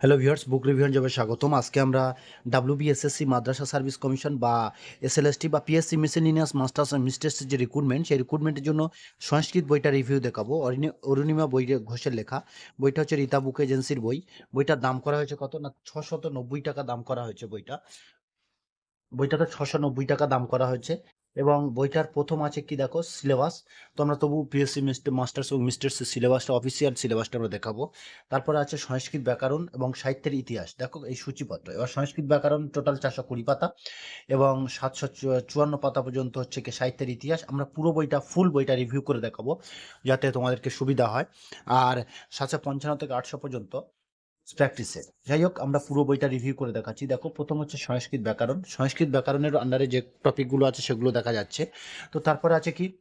Hello viewers বুক রিভিউন যাবে স্বাগতম। আজকে আমরা ডাব্লিউবিএসএসসি মাদ্রাসা সার্ভিস কমিশন বা এস এল এসএলএসটি বা পিএসসি মিসেলিনিয়াস মাস্টার্স অ্যান্ড মিস্টার্সের যে রিক্রুটমেন্ট সেই রিক্রুটমেন্টের জন্য সংস্কৃত বইটা রিভিউ দেখাবো। অরুণিমা বই ঘোষের লেখা। বইটা হচ্ছে রীতা বুক এজেন্সির বই। বইটার দাম করা হয়েছে কত না, ছশত নব্বই টাকা দাম করা হয়েছে বইটা। বইটাতে ছশো নব্বই টাকা দাম করা হয়েছে। এবং বইটার প্রথম আছে কি দেখো? সিলেবাস। তো আমরা তবু পিএসসি মিস্টার মাস্টার্স এবং মিস্টার্সের সিলেবাসটা, অফিসিয়াল সিলেবাসটা আমরা দেখাবো। তারপরে আছে সংস্কৃত ব্যাকরণ এবং সাহিত্যের ইতিহাস। দেখো এই সূচিপত্র। এবার সংস্কৃত ব্যাকরণ টোটাল চারশো কুড়ি পাতা এবং সাতশো চুয়ান্ন পাতা পর্যন্ত হচ্ছে কি সাহিত্যের ইতিহাস। আমরা পুরো বইটা, ফুল বইটা রিভিউ করে দেখাবো যাতে তোমাদেরকে সুবিধা হয়। আর সাতশো পঞ্চান্ন থেকে আটশো পর্যন্ত প্র্যাকটিসে যাই হোক আমরা পুরো বইটা রিভিউ করে দেখাচ্ছি। দেখো, প্রথম হচ্ছে সংস্কৃত ব্যাকরণ। সংস্কৃত ব্যাকরণের আন্ডারে যে টপিকগুলো আছে, সেগুলো দেখা যাচ্ছে। তো তারপরে আছে কি?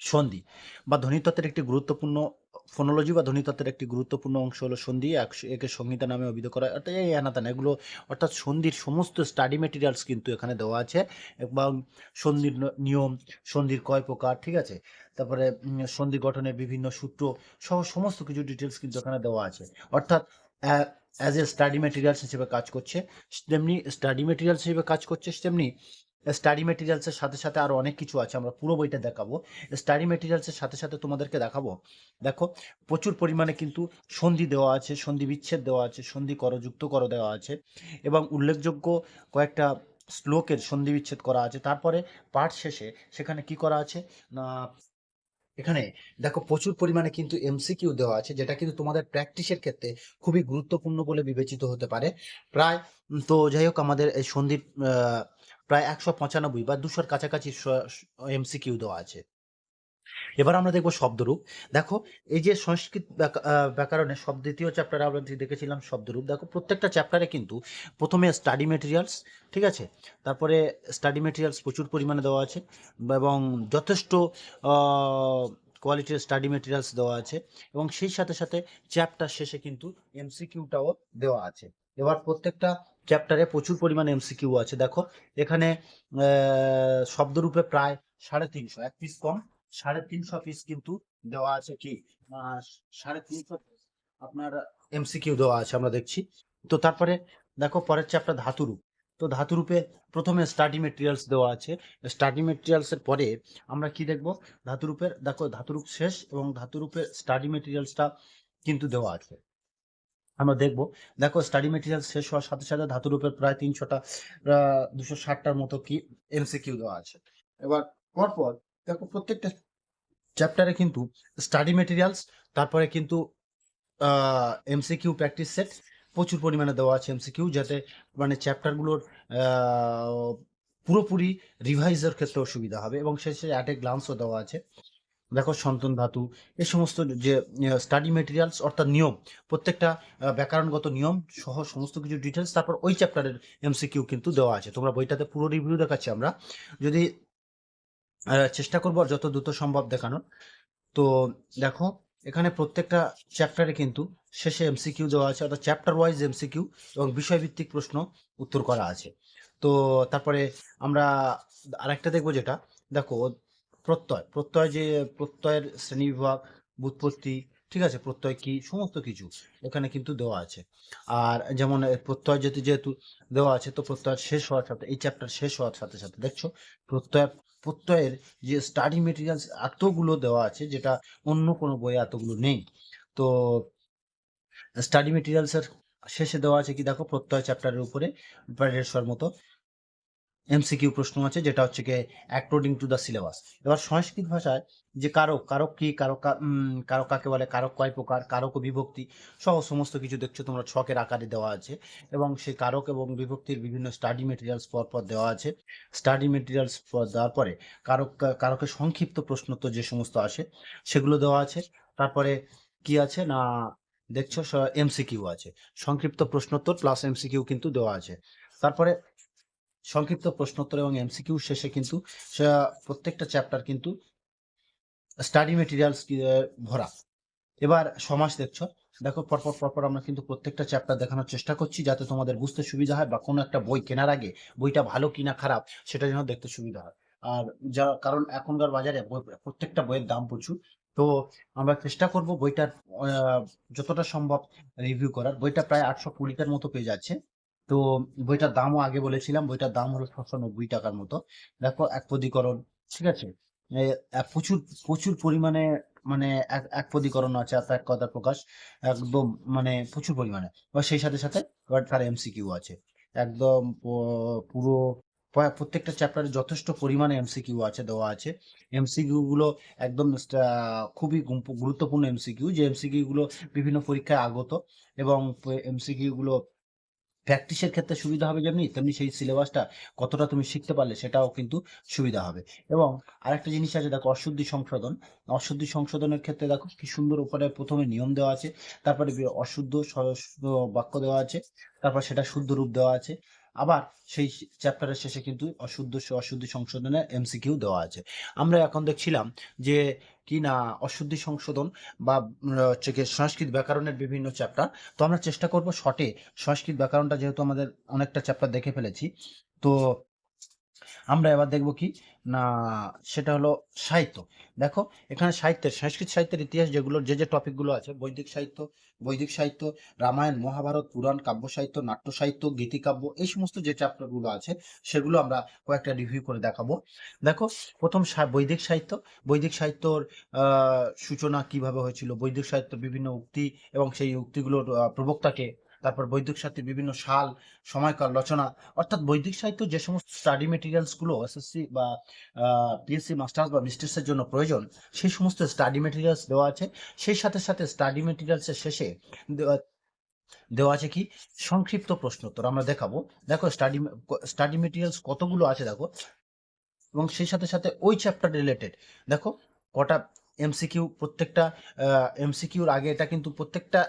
সন্ধি। বা ধ্বনিতত্ত্বের একটি গুরুত্বপূর্ণ ফোনোলজি বা ধ্বনিতত্ত্বের একটি গুরুত্বপূর্ণ অংশ হলো সন্ধি। এক- সংহিতা নামে অভিহিত করা। অর্থাৎ এই আনাতানা, এগুলো, অর্থাৎ সন্ধির সমস্ত স্টাডি মেটেরিয়ালস কিন্তু এখানে দেওয়া আছে। এবং সন্ধির নিয়ম, সন্ধির কয় প্রকার, ঠিক আছে? তারপরে সন্ধি গঠনের বিভিন্ন সূত্র সহ সমস্ত কিছু ডিটেলস কিন্তু এখানে দেওয়া আছে। অর্থাৎ অ্যাজ এ স্টাডি মেটেরিয়ালস হিসেবে কাজ করছে। তেমনি স্টাডি মেটেরিয়ালস হিসেবে কাজ করছে তেমনি স্টাডি মেটেরিয়ালসের সাথে সাথে আরও অনেক কিছু আছে, আমরা পুরো বইটা দেখাবো। স্টাডি মেটেরিয়ালসের সাথে সাথে তোমাদেরকে দেখাবো। দেখো, প্রচুর পরিমাণে কিন্তু সন্ধি দেওয়া আছে, সন্ধি বিচ্ছেদ দেওয়া আছে, সন্ধি কর যুক্ত কর দেওয়া আছে এবং উল্লেখযোগ্য কয়েকটা শ্লোকের সন্ধি বিচ্ছেদ করা আছে। তারপরে পাঠ শেষে সেখানে কি করা আছে? না এখানে দেখো প্রচুর পরিমাণে কিন্তু এমসিকিউ দেওয়া আছে, যেটা কিন্তু তোমাদের প্র্যাকটিসের ক্ষেত্রে খুবই গুরুত্বপূর্ণ বলে বিবেচিত হতে পারে। প্রায় তো যাই হোক আমাদের এই সন্দীপ প্রায় একশো পঁচানব্বই বা দুশোর কাছাকাছি এমসিকিউ দেওয়া আছে। এবার আমরা দেখব শব্দরূপ। দেখো, এই যে সংস্কৃত ব্যাকরণের শব্দ দ্বিতীয় চ্যাপ্টারে আমরা দেখেছিলাম শব্দরূপ, দেখো প্রত্যেকটা চ্যাপ্টারে কিন্তু প্রথমে স্টাডি মেটেরিয়ালস ঠিক আছে? তারপরে স্টাডি মেটেরিয়ালস প্রচুর পরিমাণে দেওয়া আছে এবং যথেষ্ট কোয়ালিটির স্টাডি মেটেরিয়ালস দেওয়া আছে এবং সেই সাথে সাথে চ্যাপ্টার শেষে কিন্তু এমসিকিউটাও দেওয়া আছে। এবার প্রত্যেকটা চ্যাপ্টারে প্রচুর পরিমাণে এমসিকিউ আছে। দেখো, এখানে শব্দরূপে প্রায় সাড়ে তিনশো, এক পিস কম সাড়ে তিনশো পিস কিন্তু দেওয়া আছে কি? সাড়ে তিনশো পিস আপনার এমসিকিউ দেওয়া আছে আমরা দেখছি। তো তারপরে দেখো, পরের চ্যাপ্টার ধাতুরূপ তো ধাতুরূপে প্রথমে স্টাডি মেটেরিয়ালস দেওয়া আছে। স্টাডি মেটেরিয়ালসের পরে আমরা কি দেখব? ধাতুরূপের দেখো ধাতুরূপ শেষ এবং ধাতুরূপের স্টাডি মেটেরিয়ালসটা কিন্তু দেওয়া আছে। আমরা দেখব, দেখো স্টাডি মেটেরিয়াল শেষ হওয়ার সাথে সাথে ধাতুরূপের প্রায় তিনশোটা দুশো ষাটটার মতো কি এমসিকিউ দেওয়া আছে। এবার পরপর দেখো, প্রত্যেকটা চ্যাপ্টারে কিন্তু স্টাডি মেটেরিয়ালস তারপরে কিন্তু এমসিকিউ প্র্যাকটিস সেট প্রচুর পরিমাণে দেওয়া আছে এমসিকিউ যাতে মানে চ্যাপ্টারগুলোর পুরোপুরি রিভাইজের ক্ষেত্রেও সুবিধা হবে এবং শেষে অ্যাট এ গ্লান্সও দেওয়া আছে। দেখো, সন্তন ধাতু এই সমস্ত যে স্টাডি মেটেরিয়ালস অর্থাৎ নিয়ম, প্রত্যেকটা ব্যাকরণগত নিয়ম সহ সমস্ত কিছু ডিটেলস তারপর ওই চ্যাপ্টারের এমসিকিউ কিন্তু দেওয়া আছে। তোমরা বইটাতে পুরো রিভিউ দেখাচ্ছি আমরা। যদি চেষ্টা করব যত দ্রুত সম্ভব দেখানোর। তো দেখো, এখানে প্রত্যেকটা চ্যাপ্টারে কিন্তু শেষে এমসিকিউ দেওয়া আছে, অর্থাৎ চ্যাপ্টার ওয়াইজ এমসিকিউ এবং বিষয়ভিত্তিক প্রশ্ন উত্তর করা আছে। তো তারপরে আমরা আরেকটা দেখব যেটা, দেখো, প্রত্যয় প্রত্যয় যে, প্রত্যয়ের শ্রেণীবিভাগ বুৎপত্তি ঠিক আছে, প্রত্যয় কি, সমস্ত কিছু এখানে কিন্তু দেওয়া আছে। আর যেমন প্রত্যয় যেহেতু দেওয়া আছে, তো প্রত্যয় শেষ হওয়ার সাথে, এই চ্যাপ্টার শেষ হওয়ার সাথে সাথে, দেখছ, প্রত্যয় প্রত্যয়ের যে স্টাডি মেটেরিয়ালস এতগুলো দেওয়া আছে, যেটা অন্য কোনো বইয়ে এতগুলো নেই। তো স্টাডি মেটেরিয়ালসের শেষে দেওয়া আছে কি দেখো, প্রত্যয় চ্যাপ্টারের উপরে প্রায় দেড়শোর মতো। এমসিকিউ প্রশ্ন আছে, যেটা হচ্ছে কি অ্যাকর্ডিং টু দ্য সিলেবাস এবার সংস্কৃত ভাষায় যে কারক কারক কি, কারক কারক কাকে বলে, কারক কয় প্রকার, কারক ও বিভক্তি সহ সমস্ত কিছু দেখছ, তোমরা ছকের আকারে দেওয়া আছে। এবং সেই কারক এবং বিভক্তির বিভিন্ন স্টাডি মেটেরিয়ালস পর পর দেওয়া আছে। স্টাডি মেটেরিয়ালস দেওয়ার পরে কারক কারকের সংক্ষিপ্ত প্রশ্ন তো যে সমস্ত আসে, সেগুলো দেওয়া আছে। তারপরে কি আছে না, দেখছ এমসিকিউ আছে। সংক্ষিপ্ত প্রশ্নোত্তর প্লাস এমসিকিউ কিন্তু দেওয়া আছে। তারপরে সংক্ষিপ্ত প্রশ্নোত্তর এবং এমসিকিউ শেষে কিন্তু প্রত্যেকটা চ্যাপ্টার কিন্তু স্টাডি মেটেরিয়ালস ভরা। এবার সমাস দেখছ। দেখো, পরপর পরপর আমরা কিন্তু প্রত্যেকটা চ্যাপ্টার দেখানোর চেষ্টা করছি যাতে তোমাদের বুঝতে সুবিধা হয় বা কোনো একটা বই কেনার আগে বইটা ভালো কিনা খারাপ সেটা যেন দেখতে সুবিধা হয়। আর যা, কারণ এখনকার বাজারে প্রত্যেকটা বইয়ের দাম প্রচুর। তো আমরা চেষ্টা করব বইটার যতটা সম্ভব রিভিউ করার। বইটা প্রায় আটশো কুড়িটার মতো পেজ আছে। তো বইটার দামও আগে বলেছিলাম, বইটার দাম হলো ছশো নব্বই টাকার মতো। দেখো, এক পদীকরণ ঠিক আছে? প্রচুর প্রচুর পরিমাণে মানে এক পদীকরণ আছে, আর এক কথা প্রকাশ একদম মানে প্রচুর পরিমাণে। এবার সেই সাথে সাথে এবার তার এমসিকিউ আছে। একদম পুরো প্রত্যেকটা চ্যাপ্টারে যথেষ্ট পরিমাণে এমসিকিউ আছে, দেওয়া আছে। এমসিকিউ গুলো একদম খুবই গুরুত্বপূর্ণ এমসিকিউ যে এমসিকিউ গুলো বিভিন্ন পরীক্ষায় আগত এবং এমসিকিউ গুলো প্র্যাকটিসের ক্ষেত্রে সুবিধা হবে যেমনি, তেমনি সেই সিলেবাসটা কতটা তুমি শিখতে পারলে সেটাও কিন্তু সুবিধা হবে। এবং আরেকটা জিনিস আছে, দেখো অশুদ্ধি সংশোধন। অশুদ্ধি সংশোধনের ক্ষেত্রে দেখো কি সুন্দর উপরে প্রথমে নিয়ম দেওয়া আছে, তারপরে অশুদ্ধ বাক্য দেওয়া আছে, তারপর সেটা শুদ্ধ রূপ দেওয়া আছে। আবার সেই চ্যাপ্টারের শেষে কিন্তু অশুদ্ধ অশুদ্ধি সংশোধনের এমসিকিউ দেওয়া আছে। আমরা এখন দেখছিলাম যে কি না অশুদ্ধি সংশোধন বা হচ্ছে সংস্কৃত ব্যাকরণের বিভিন্ন চ্যাপ্টার তো আমরা চেষ্টা করব শর্টে সংস্কৃত ব্যাকরণটা যেহেতু আমাদের অনেকটা চ্যাপ্টার দেখে ফেলেছি, তো আমরা এবার দেখব কি? না, সেটা হলো সাহিত্য। দেখো, এখানে সাহিত্যের, সংস্কৃত সাহিত্যের ইতিহাস যেগুলো, যে যে টপিকগুলো আছে, বৈদিক সাহিত্য বৈদিক সাহিত্য, রামায়ণ, মহাভারত, পুরাণ, কাব্য সাহিত্য, নাট্য সাহিত্য গীতিকাব্য এই সমস্ত যে চ্যাপ্টারগুলো আছে, সেগুলো আমরা কয়েকটা রিভিউ করে দেখাবো। দেখো, প্রথম বৈদিক সাহিত্য, বৈদিক সাহিত্যর সূচনা কীভাবে হয়েছিল, বৈদিক সাহিত্য বিভিন্ন উক্তি এবং সেই উক্তিগুলোর প্রবক্তাকে তারপর বৈদিক সাহিত্যের বিভিন্ন সাল, সময়কাল, রচনা, অর্থাৎ বৈদিক সাহিত্য যে সমস্ত স্টাডি মেটেরিয়ালসগুলো এসএসসি বা পিএসসি মাস্টার্স বা মিস্টার্সের জন্য প্রয়োজন, সেই সমস্ত স্টাডি মেটেরিয়ালস দেওয়া আছে। সেই সাথে সাথে স্টাডি মেটেরিয়ালসের শেষে দেওয়া আছে কি? সংক্ষিপ্ত প্রশ্নোত্তর আমরা দেখাবো। দেখো স্টাডি স্টাডি মেটেরিয়ালস কতগুলো আছে দেখো। এবং সেই সাথে সাথে ওই চ্যাপ্টার রিলেটেড দেখো কটা এমসিকিউ প্রত্যেকটা এমসিকিউর আগে এটা কিন্তু প্রত্যেকটা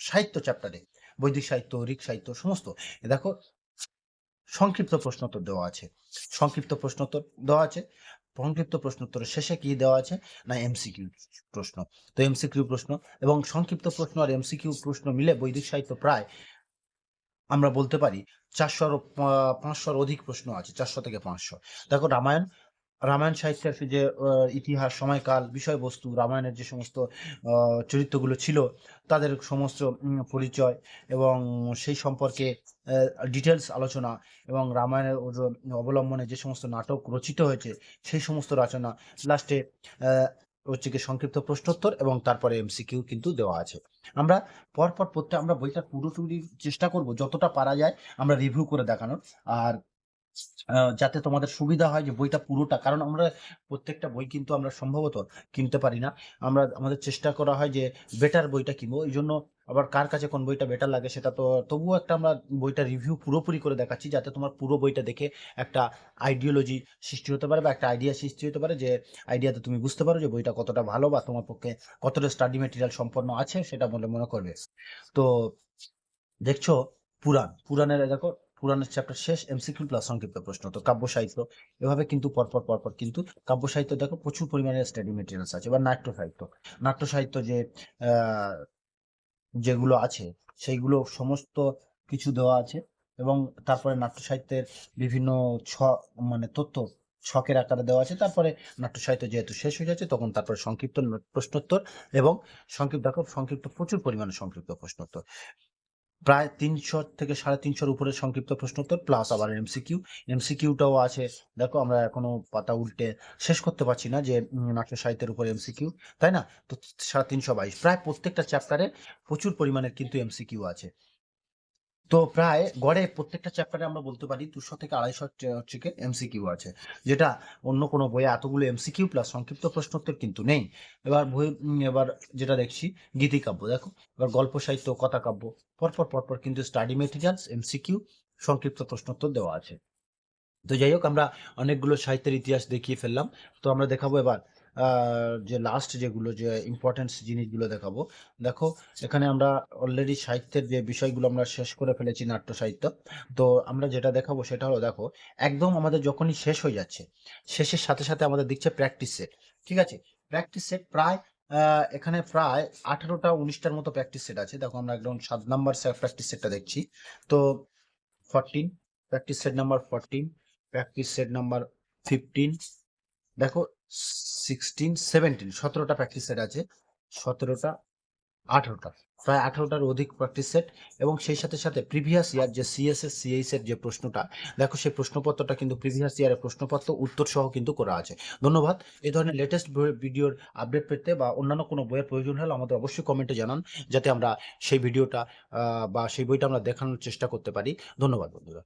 সাহিত্য চ্যাপ্টারে বৈদিক সাহিত্য, ঋক সাহিত্য, সমস্ত। দেখো, সংক্ষিপ্ত প্রশ্নোত্তর দেওয়া আছে। সংক্ষিপ্ত প্রশ্নোত্তর দেওয়া আছে। সংক্ষিপ্ত প্রশ্নোত্তরের শেষে কি দেওয়া আছে? না এমসিকিউ প্রশ্ন। তো এমসিকিউ প্রশ্ন এবং সংক্ষিপ্ত প্রশ্ন আর এমসিকিউ প্রশ্ন মিলে বৈদিক সাহিত্য প্রায় আমরা বলতে পারি চারশোর পাঁচশোর অধিক প্রশ্ন আছে, চারশো থেকে পাঁচশো। দেখো, রামায়ণ রামায়ণ সাহিত্যের যে ইতিহাস, সময়কাল, বিষয়বস্তু, রামায়ণের যে সমস্ত চরিত্রগুলো ছিল, তাদের সমস্ত পরিচয় এবং সেই সম্পর্কে ডিটেলস আলোচনা এবং রামায়ণের অবলম্বনে যে সমস্ত নাটক রচিত হয়েছে, সেই সমস্ত রচনা লাস্টে হচ্ছে কি সংক্ষিপ্ত প্রশ্নোত্তর এবং তারপরে এমসিকিউ কিন্তু দেওয়া আছে। আমরা পরপর প্রত্যেক, আমরা বইটা পুরোপুরি চেষ্টা করব, যতটা পারা যায়, আমরা রিভিউ করে দেখানোর। আর যাতে তোমাদের সুবিধা হয় যে বইটা পুরোটা, কারণ আমরা প্রত্যেকটা বই কিন্তু আমরা সম্ভবত কিনতে পারি না। আমরা, আমাদের চেষ্টা করা হয় যে বেটার বইটা কিনবো। এই জন্য আবার কার কাছে কোন বইটা বেটার লাগে সেটা তো, তবুও একটা আমরা বইটা রিভিউ পুরোপুরি করে দেখাচ্ছি, যাতে তোমার পুরো বইটা দেখে একটা আইডিওলজি সৃষ্টি হতে পারে বা একটা আইডিয়া সৃষ্টি হতে পারে যে আইডিয়াতে তুমি বুঝতে পারো যে বইটা কতটা ভালো বা তোমার পক্ষে কতটা স্টাডি মেটেরিয়াল সম্পন্ন আছে, সেটা বলে মনে করবে। তো দেখছ, পুরাণ, পুরাণের, দেখো পুরাণের চ্যাপ্টার শেষ এমসিকিউ প্লাস সংক্ষিপ্ত প্রশ্ন। তো কাব্য সাহিত্য, এভাবে কিন্তু পরপর পরপর কিন্তু কাব্য সাহিত্য, দেখো প্রচুর পরিমাণে স্টাডি মেটেরিয়ালস আছে। এবার নাট্য সাহিত্য। নাট্য সাহিত্য যে যেগুলো আছে, সেইগুলো সমস্ত কিছু দেওয়া আছে এবং তারপরে নাট্য সাহিত্যের বিভিন্ন ছ মানে তথ্য ছকের আকারে দেওয়া আছে। তারপরে নাট্য সাহিত্য যেহেতু শেষ হয়ে যাচ্ছে, তখন তারপরে সংক্ষিপ্ত প্রশ্নোত্তর এবং সংক্ষিপ্ত, দেখো সংক্ষিপ্ত, প্রচুর পরিমাণে সংক্ষিপ্ত প্রশ্নোত্তর। প্রায় তিনশো থেকে সাড়ে তিনশোর উপরে সংক্ষিপ্ত প্রশ্ন উত্তর প্লাস আবার এমসিকিউ এমসিকিউটাও আছে। দেখো, আমরা এখনও পাতা উল্টে শেষ করতে পারছি না যে নাট্য সাহিত্যের উপর এমসিকিউ তাই না? তো সাড়ে তিনশো বাইশ। প্রায় প্রত্যেকটা চ্যাপ্টারে প্রচুর পরিমাণের কিন্তু এমসিকিউ আছে। তো প্রায় গড়ে প্রত্যেকটা চ্যাপ্টারে আমরা বলতে পারি দুশো থেকে আড়াইশো হচ্ছে এমসিকিউ আছে, যেটা অন্য কোনো বইয়ে এতগুলো এমসিকিউ প্লাস সংক্ষিপ্ত প্রশ্নোত্তর কিন্তু নেই। এবার বই এবার যেটা দেখছি গীতিকাব্য দেখো। এবার গল্প, সাহিত্য, কথা কাব্য, পরপর পরপর কিন্তু স্টাডি মেটেরিয়ালস এমসিকিউ সংক্ষিপ্ত প্রশ্নোত্তর দেওয়া আছে। তো যাই হোক, আমরা অনেকগুলো সাহিত্যের ইতিহাস দেখিয়ে ফেললাম। তো আমরা দেখাবো এবার যে লাস্ট যেগুলো, যে ইম্পর্টেন্স জিনিসগুলো দেখাবো। দেখো, এখানে আমরা অলরেডি সাহিত্যের যে বিষয়গুলো আমরা শেষ করে ফেলেছি নাট্য সাহিত্য, তো আমরা যেটা দেখাবো সেটা হলো, দেখো, একদম আমাদের যখনই শেষ হয়ে যাচ্ছে, শেষের সাথে সাথে আমাদের দিচ্ছে প্র্যাকটিস সেট ঠিক আছে? প্র্যাকটিস সেট প্রায় এখানে প্রায় আঠারোটা উনিশটার মতো প্র্যাকটিস সেট আছে। দেখো, আমরা একদম সাত নাম্বার প্র্যাকটিস সেটটা দেখছি। তো fourteen practice set number fourteen practice set number fifteen দেখো সিক্সটিন সেভেন্টিন সতেরোটা প্র্যাকটিস সেট আছে। সতেরোটা, আঠারোটা, প্রায় আঠারোটার অধিক প্র্যাকটিস সেট এবং সেই সাথে সাথে প্রিভিয়াস ইয়ার যে সিএসএস সিএইচ এর যে প্রশ্নটা, দেখো সেই প্রশ্নপত্রটা কিন্তু প্রিভিয়াস ইয়ারের প্রশ্নপত্র উত্তর সহ কিন্তু করা আছে। ধন্যবাদ। এই ধরনের লেটেস্ট ভিডিওর আপডেট পেতে বা অন্যান্য কোনো বইয়ের প্রয়োজন হলে আমাদের অবশ্যই কমেন্টে জানান, যাতে আমরা সেই ভিডিওটা বা সেই বইটা আমরা দেখানোর চেষ্টা করতে পারি। ধন্যবাদ, বন্ধুরা।